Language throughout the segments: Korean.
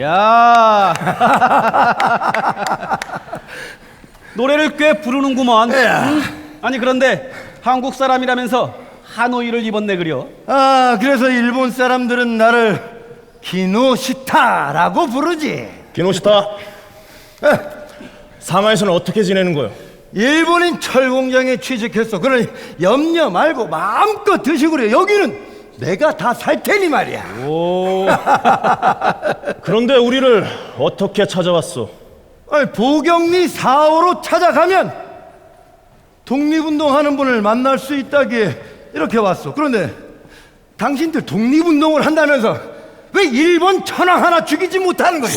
야 노래를 꽤 부르는구먼. 응? 아니 그런데 한국 사람이라면서 하노이를 입었네 그려. 아, 그래서 일본 사람들은 나를 기노시타라고 부르지. 기노시타 상하이에서는 어떻게 지내는 거요? 일본인 철공장에 취직했어. 그러니 염려 말고 마음껏 드시고 그래. 여기는 내가 다 살 테니 말이야. 오 그런데 우리를 어떻게 찾아왔어? 아니, 보경리 4호로 찾아가면 독립운동하는 분을 만날 수 있다기에 이렇게 왔어. 그런데 당신들 독립운동을 한다면서 왜 일본 천황 하나 죽이지 못하는 거야?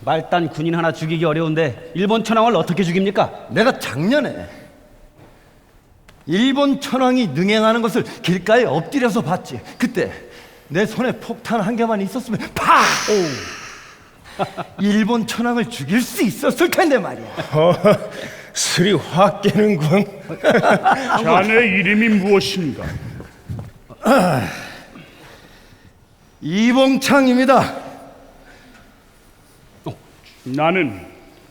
말단 군인 하나 죽이기 어려운데 일본 천황을 어떻게 죽입니까? 내가 작년에 일본 천황이 능행하는 것을 길가에 엎드려서 봤지. 그때 내 손에 폭탄 한 개만 있었으면 파! 일본 천황을 죽일 수 있었을 텐데 말이야. 어, 슬이 확 깨는군. 자네 이름이 무엇인가? 이봉창입니다. 나는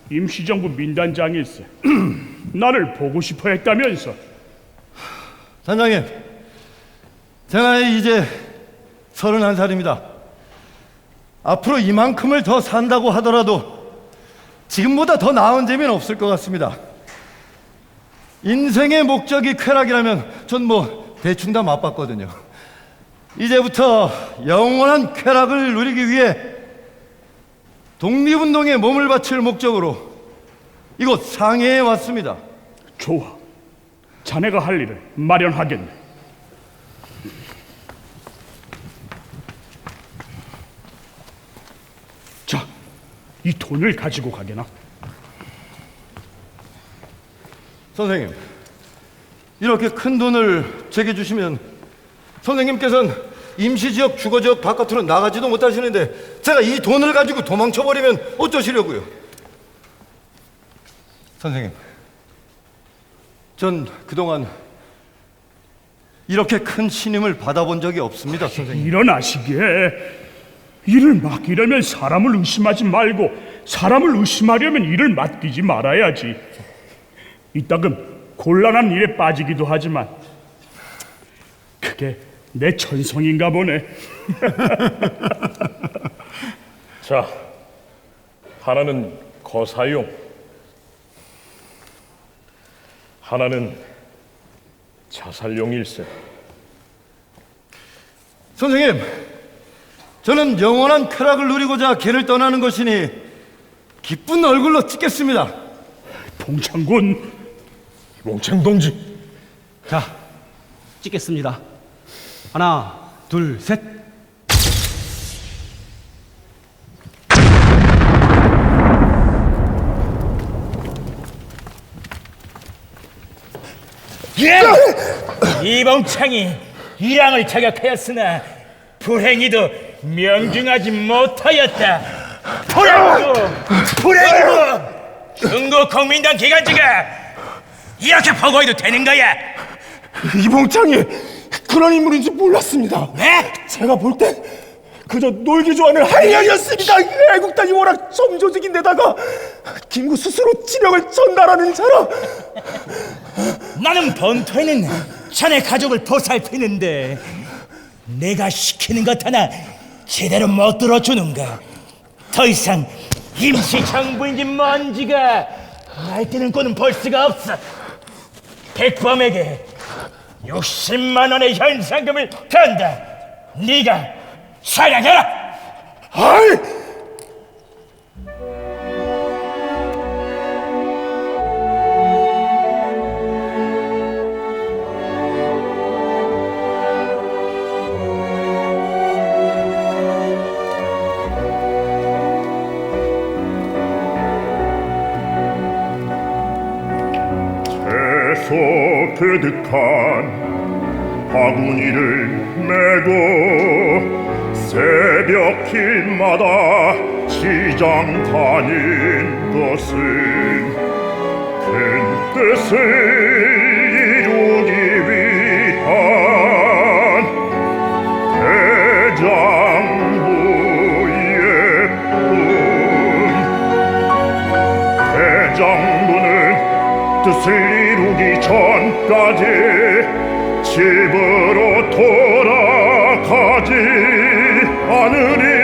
임시정부 민단장일세. 나를 보고 싶어 했다면서. 단장님, 제가 이제 서른한 살입니다. 앞으로 이만큼을 더 산다고 하더라도 지금보다 더 나은 재미는 없을 것 같습니다. 인생의 목적이 쾌락이라면 전 뭐 대충 다 맛봤거든요. 이제부터 영원한 쾌락을 누리기 위해 독립운동에 몸을 바칠 목적으로 이곳 상해에 왔습니다. 좋아. 자네가 할 일을 마련하겠네. 자, 이 돈을 가지고 가게나. 선생님, 이렇게 큰 돈을 제게 주시면 선생님께서는 임시지역 주거지역 바깥으로 나가지도 못하시는데 제가 이 돈을 가지고 도망쳐 버리면 어쩌시려고요? 선생님, 전 그동안 이렇게 큰 신임을 받아본 적이 없습니다, 선생님. 일어나시게. 일을 맡기려면 사람을 의심하지 말고 사람을 의심하려면 일을 맡기지 말아야지. 이따금 곤란한 일에 빠지기도 하지만 그게 내 천성인가 보네. 자, 하나는 거사용, 하나는 자살용 일세. 선생님, 저는 영원한 쾌락을 누리고자 길을 떠나는 것이니 기쁜 얼굴로 찍겠습니다. 봉창군 몽창 동지, 자 찍겠습니다. 하나 둘 셋. 이봉창이 이랑을 저격하였으나 불행히도 명중하지 못하였다. 불행이고 불행이고 중국 국민당 기관지가 이렇게 보고해도 되는 거야? 이봉창이 그런 인물인지 몰랐습니다. 왜? 제가 볼땐 그저 놀기 좋아하는 한량이었습니다. 애국단이 워낙 점조직인데다가 김구 스스로 지령을 전달하는 자라. 나는 본토에는 자네 가족을 보살피는데 내가 시키는 것 하나 제대로 못 들어주는가? 더 이상 임시 정부인지 뭔지가 알때는 꼴은 볼 수가 없어. 백범에게 60만 원의 현상금을 건다. 네가 사냥해라. 아이! 그득한 바구니를 메고 새벽길마다 시장 다닌 것은 큰 뜻을 이루기 위한 대장부의 꿈. 대장부는 뜻을 이루기 전까지 집으로 돌아가지 않으리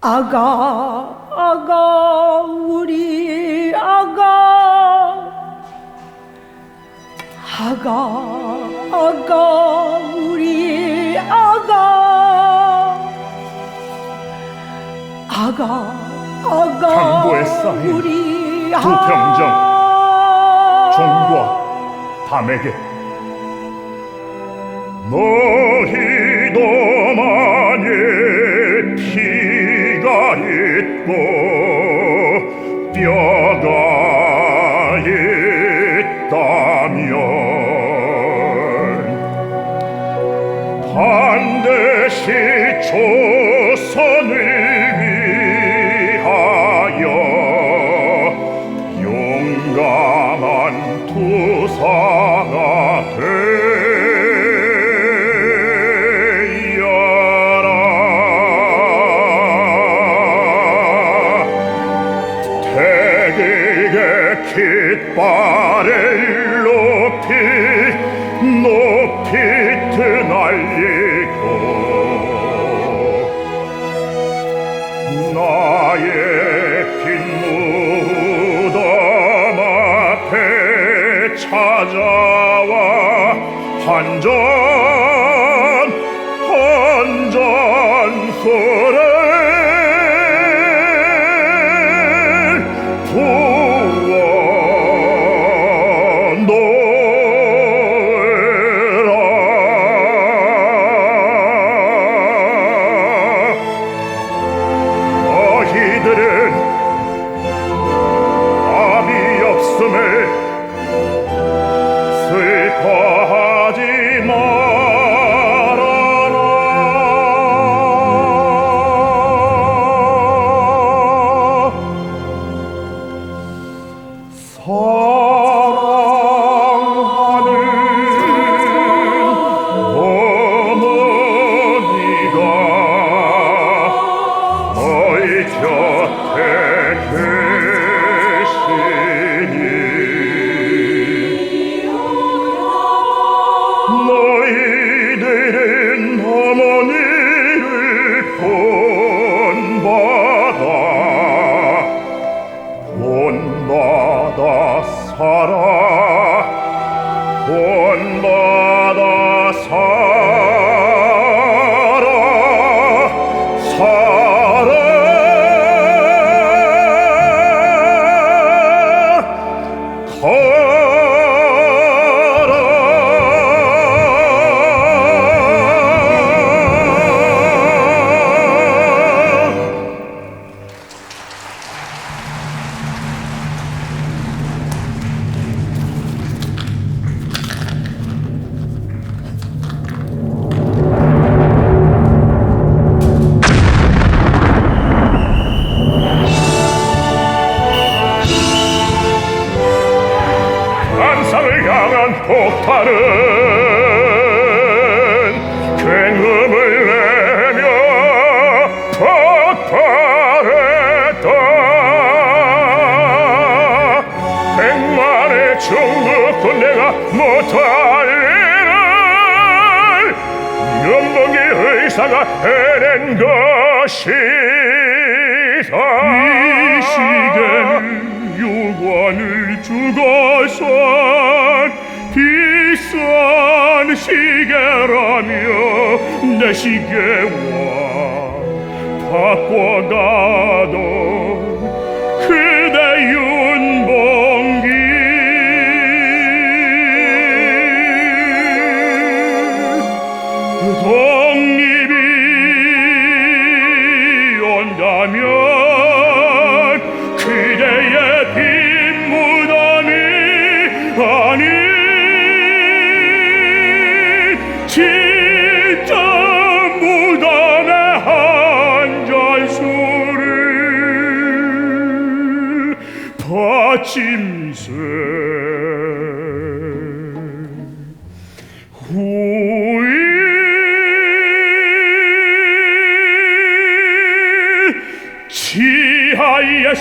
아가 아가 우리 아가. 아가 아가 우리 아가. 아가 아가 강보에 쌓인. 우리 두 병정, 종과 밤에게. 너희도 만일 피가 있고 뼈가 있다면 반드시 조 깃발을 높이 높이 드날리고 나의 빈 무덤 앞에 찾아와 한잔 사랑 폭탄은 굉음을 내며 폭발했다 백만의 중국 군대가 못할 일을 연봉의 의사가 해낸 것이다. 이 시계는 유관을 주고선 비싼 시계라며 내 시계와 바꿔가던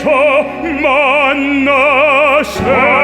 ciò ma nasce